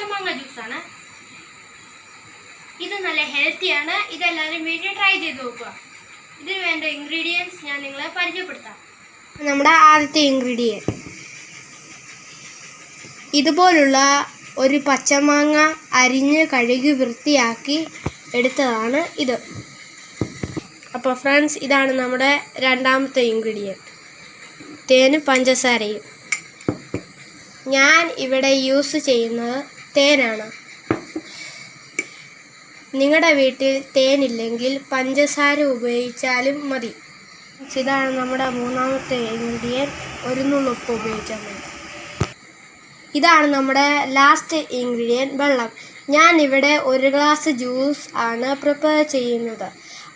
പച്ചമാങ്ങ ജ്യൂസാണ് ഇത് നല്ല ഹെൽത്തിയാണ് ഇതെല്ലാവരും വീട്ടിൽ ട്രൈ ചെയ്ത് നോക്കുക. ഇതിന് വേണ്ട ഇൻഗ്രീഡിയൻസ് ഞാൻ നിങ്ങളെ പരിചയപ്പെടുത്താം. നമ്മുടെ ആദ്യത്തെ ഇൻഗ്രീഡിയന്റ് ഇതുപോലുള്ള ഒരു പച്ചമാങ്ങ അരിഞ്ഞ് കഴുകി വൃത്തിയാക്കി എടുത്തതാണ് ഇത്. അപ്പോൾ ഫ്രണ്ട്സ് ഇതാണ് നമ്മുടെ രണ്ടാമത്തെ ഇൻഗ്രീഡിയന്റ് തേനും പഞ്ചസാരയും. ഞാൻ ഇവിടെ യൂസ് ചെയ്യുന്നത് തേനാണ്. നിങ്ങളുടെ വീട്ടിൽ തേനില്ലെങ്കിൽ പഞ്ചസാര ഉപയോഗിച്ചാലും മതി. ഇതാണ് നമ്മുടെ മൂന്നാമത്തെ ഇൻഗ്രീഡിയന്റ് ഒരു നുള്ളുപ്പ് ഉപയോഗിച്ചാൽ മതി. ഇതാണ് നമ്മുടെ ലാസ്റ്റ് ഇൻഗ്രീഡിയന്റ് വെള്ളം. ഞാൻ ഇവിടെ ഒരു ഗ്ലാസ് ജ്യൂസ് ആണ് പ്രിപ്പയർ ചെയ്യുന്നത്.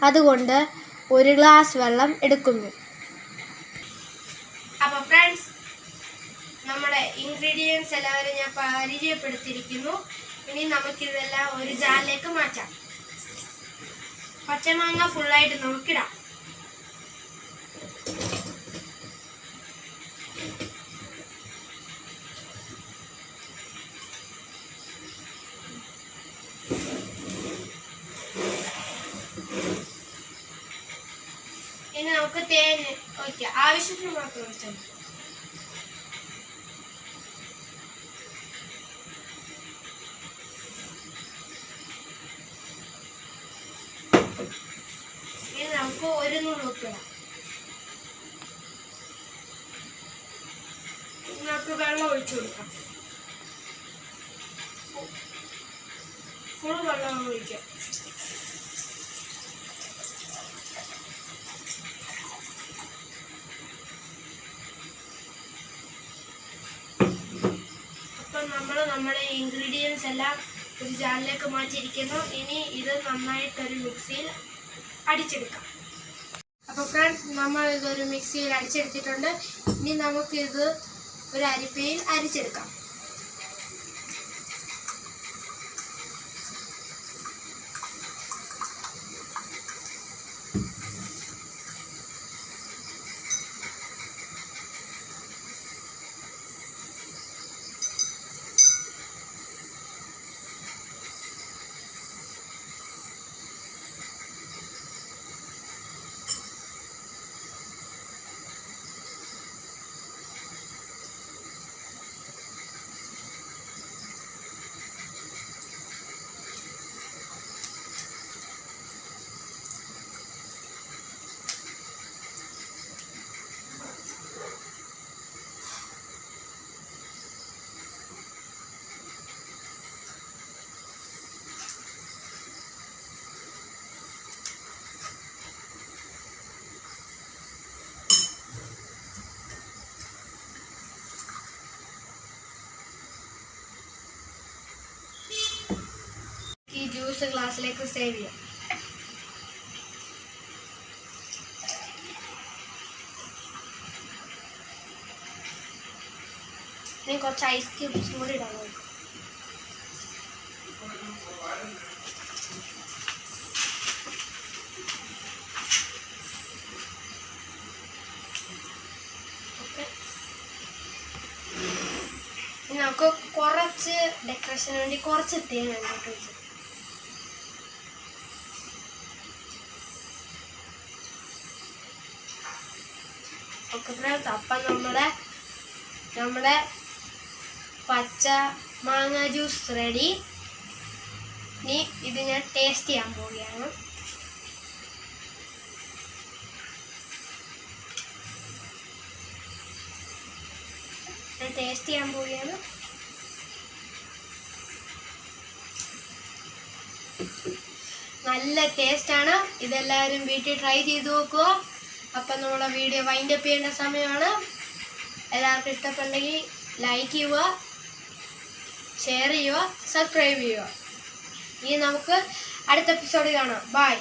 അതുകൊണ്ട് ഒരു ഗ്ലാസ് വെള്ളം എടുക്കുന്നു. അപ്പോൾ ഫ്രണ്ട്സ് നമ്മുടെ ഇൻഗ്രീഡിയൻസ് എല്ലാവരും ഞാൻ പരിചയപ്പെടുത്തിയിരിക്കുന്നു. ഇനി നമുക്കിതെല്ലാം ഒരു ജാറിലേക്ക് മാറ്റാം. പച്ചമാങ്ങ ഫുള്ളായിട്ട് നമുക്കിടാം. ഇനി നമുക്ക് തേൻ ഓക്കെ ആവശ്യത്തിന് മാത്രം ഒഴിച്ചാൽ നമുക്ക് ഒരു നൂറ് ഉപ്പിടാം നിങ്ങൾക്ക് വെള്ളം ഒഴിച്ചു കൊടുക്കാം. ഫുൾ വെള്ളം ഒഴിക്കാം. നമ്മൾ നമ്മുടെ ഇൻഗ്രീഡിയൻസ് എല്ലാം ഒരു ജാറിലേക്ക് മാറ്റിയിരിക്കുന്നു. ഇനി ഇത് നന്നായിട്ടൊരു മിക്സിയിൽ അടിച്ചെടുക്കാം. അപ്പോൾ ഫ്രണ്ട്സ് നമ്മൾ ഇതൊരു മിക്സിയിൽ അടിച്ചെടുത്തിട്ടുണ്ട് ഇനി നമുക്കിത് ഒരു അരിപ്പയിൽ അരിച്ചെടുക്കാം. ജ്യൂസ് ഗ്ലാസ്സിലേക്ക് സേവ് ചെയ്യാം. ഇനി കുറച്ച് ഐസ് ക്യൂബ്സ് കൂടി ഇടാൻ നോക്കാം നമുക്ക് കുറച്ച് ഡെക്കറേഷന് വേണ്ടി കുറച്ച് തേൻ അങ്ങോട്ട് വെച്ചു ഓക്കെ ഫ്രണ്ട്സ് നമ്മുടെ നമ്മുടെ പച്ച മാങ്ങ ജ്യൂസ് റെഡി ഇനി ഇത് ഞാൻ ടേസ്റ്റ് ചെയ്യാൻ പോവുകയാണ്. ഞാൻ ടേസ്റ്റ് ചെയ്യാൻ പോവുകയാണ്. നല്ല ടേസ്റ്റാണ് ഇതെല്ലാവരും വീട്ടിൽ ട്രൈ ചെയ്ത് നോക്കുക. അപ്പം നമ്മുടെ വീഡിയോ വൈൻഡ് അപ്പ് ചെയ്യേണ്ട സമയമാണ്. എല്ലാവർക്കും ഇഷ്ടപ്പെട്ടെങ്കിൽ ലൈക്ക് ചെയ്യുക ഷെയർ ചെയ്യുക സബ്സ്ക്രൈബ് ചെയ്യുക. ഇനി നമുക്ക് അടുത്ത എപ്പിസോഡ് കാണാം. ബൈ